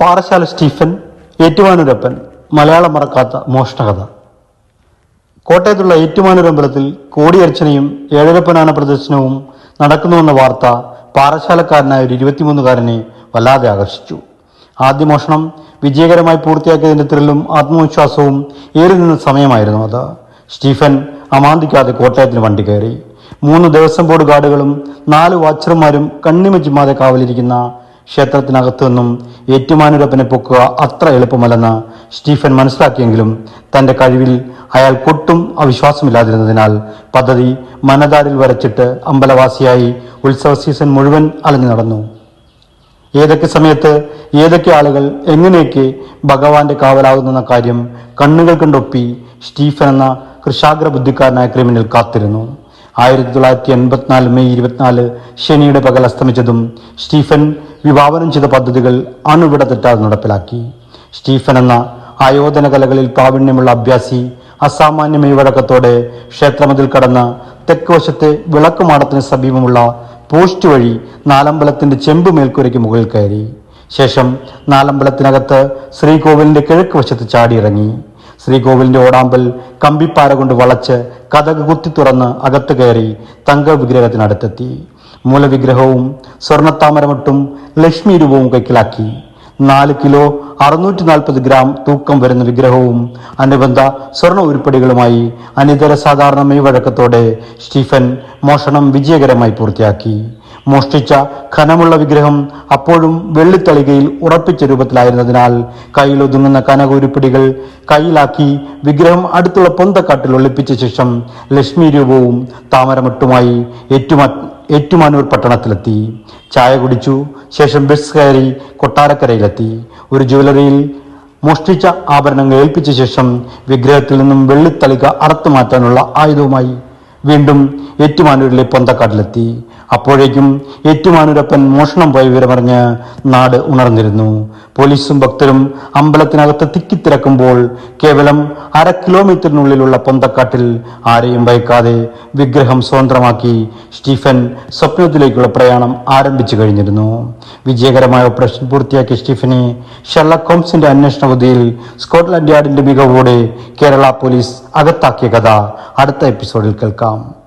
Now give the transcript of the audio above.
Parassala Stephen Ettumanoorappan Malayalam മറക്കാത്ത മോഷണകഥ കോട്ടയത്തുള്ള ഏറ്റുമാനൂരമ്പലത്തിൽ കോടിയർച്ചനയും ഏഴരപ്പനാന പ്രദർശനവും നടക്കുന്നുവെന്ന വാർത്ത പാറശാലക്കാരനായ ഒരു ഇരുപത്തിമൂന്നുകാരനെ വല്ലാതെ ആകർഷിച്ചു. ആദ്യ മോഷണം വിജയകരമായി പൂർത്തിയാക്കിയതിന്റെ ത്രില്ലും ആത്മവിശ്വാസവും ഏറി നിന്ന സമയമായിരുന്നു അത്. സ്റ്റീഫൻ അമാന്തിക്കാതെ കോട്ടയത്തിന് വണ്ടി കയറി. മൂന്ന് ദേവസ്വം ബോർഡ് ഗാർഡുകളും നാല് വാച്ചർമാരും കണ്ണിമച്ചിമാതെ കാവലിരിക്കുന്ന ക്ഷേത്രത്തിനകത്തു നിന്നും ഏറ്റുമാനൂരപ്പനെ പൊക്കുക അത്ര എളുപ്പമല്ലെന്ന് സ്റ്റീഫൻ മനസ്സിലാക്കിയെങ്കിലും തന്റെ കഴിവിൽ അയാൾ കൊട്ടും അവിശ്വാസമില്ലാതിരുന്നതിനാൽ പദ്ധതി മനതാരിൽ വരച്ചിട്ട് അമ്പലവാസിയായി ഉത്സവ സീസൺ മുഴുവൻ അലഞ്ഞു നടന്നു. ഏതൊക്കെ സമയത്ത് ഏതൊക്കെ ആളുകൾ എങ്ങനെയൊക്കെ ഭഗവാന്റെ കാവലാകുന്നെന്ന കാര്യം കണ്ണുകൾ കണ്ടൊപ്പി സ്റ്റീഫൻ എന്ന കൃഷാഗ്ര ബുദ്ധിക്കാരനായ ക്രിമിനൽ കാത്തിരുന്നു. ആയിരത്തി തൊള്ളായിരത്തി എൺപത്തിനാല് മെയ് ഇരുപത്തിനാല് ശനിയുടെ പകൽ അസ്തമിച്ചതും സ്റ്റീഫൻ വിഭാവനം ചെയ്ത പദ്ധതികൾ അണുവിട തെറ്റാതെ നടപ്പിലാക്കി. സ്റ്റീഫൻ എന്ന ആയോധന കലകളിൽ പ്രാവീണ്യമുള്ള അഭ്യാസി അസാമാന്യ മെയ്വഴക്കത്തോടെ ക്ഷേത്രമതിൽ കടന്ന തെക്ക് വശത്തെ വിളക്കുമാടത്തിന് സമീപമുള്ള പോസ്റ്റ് വഴി നാലമ്പലത്തിന്റെ ചെമ്പ് മേൽക്കൂരയ്ക്ക് മുകളിൽ കയറി. ശേഷം നാലമ്പലത്തിനകത്ത് ശ്രീകോവിലിന്റെ കിഴക്ക് വശത്ത് ചാടിയിറങ്ങി. ശ്രീകോവിലിന്റെ ഓടാമ്പൽ കമ്പിപ്പാര കൊണ്ട് വളച്ച് കഥക് കുത്തി തുറന്ന് അകത്ത് കയറി തങ്ക വിഗ്രഹത്തിനടുത്തെത്തി മൂലവിഗ്രഹവും സ്വർണത്താമരമട്ടും ലക്ഷ്മി രൂപവും കൈക്കിലാക്കി. നാല് കിലോ അറുന്നൂറ്റി നാൽപ്പത് ഗ്രാം തൂക്കം വരുന്ന വിഗ്രഹവും അനുബന്ധ സ്വർണ ഉരുപ്പടികളുമായി അനിതര സാധാരണ മെയ്വഴക്കത്തോടെ സ്റ്റീഫൻ മോഷണം വിജയകരമായി പൂർത്തിയാക്കി. മോഷ്ടിച്ച ഖനമുള്ള വിഗ്രഹം അപ്പോഴും വെള്ളിത്തളികയിൽ ഉറപ്പിച്ച രൂപത്തിലായിരുന്നതിനാൽ കയ്യിലൊതുങ്ങുന്ന കനക ഉരുപ്പിടികൾ കയ്യിലാക്കി വിഗ്രഹം അടുത്തുള്ള പൊന്തക്കാട്ടിൽ ഒളിപ്പിച്ച ശേഷം ലക്ഷ്മി രൂപവും താമരമട്ടുമായി ഏറ്റുമാ ഏറ്റുമാനൂർ പട്ടണത്തിലെത്തി. ചായ കുടിച്ചു ശേഷം ബസ് കയറി കൊട്ടാരക്കരയിലെത്തി. ഒരു ജ്വല്ലറിയിൽ മോഷ്ടിച്ച ആഭരണങ്ങൾ ഏൽപ്പിച്ച ശേഷം വിഗ്രഹത്തിൽ നിന്നും വെള്ളിത്തളിക അറുത്തു മാറ്റാനുള്ള ആയുധവുമായി വീണ്ടും ഏറ്റുമാനൂരിലെ പൊന്തക്കാട്ടിലെത്തി. അപ്പോഴേക്കും ഏറ്റുമാനൂരപ്പൻ മോഷണം പോയ വിവരമറിഞ്ഞ് നാട് ഉണർന്നിരുന്നു. പോലീസും ഭക്തരും അമ്പലത്തിനകത്ത് തിക്കിത്തിരക്കുമ്പോൾ കേവലം അര കിലോമീറ്ററിനുള്ളിലുള്ള പൊന്തക്കാട്ടിൽ ആരെയും ഭയക്കാതെ വിഗ്രഹം സ്വതന്ത്രമാക്കി സ്റ്റീഫൻ സ്വപ്നത്തിലേക്കുള്ള പ്രയാണം ആരംഭിച്ചു കഴിഞ്ഞിരുന്നു. വിജയകരമായ ഓപ്പറേഷൻ പൂർത്തിയാക്കിയ സ്റ്റീഫനെ ഷെർലക് ഹോംസിന്റെ അന്വേഷണ ബുദ്ധിയിൽ സ്കോട്ട്ലൻഡ് യാർഡിന്റെ മികവോടെ കേരള പോലീസ് അകത്താക്കിയ കഥ അടുത്ത എപ്പിസോഡിൽ കേൾക്കാം.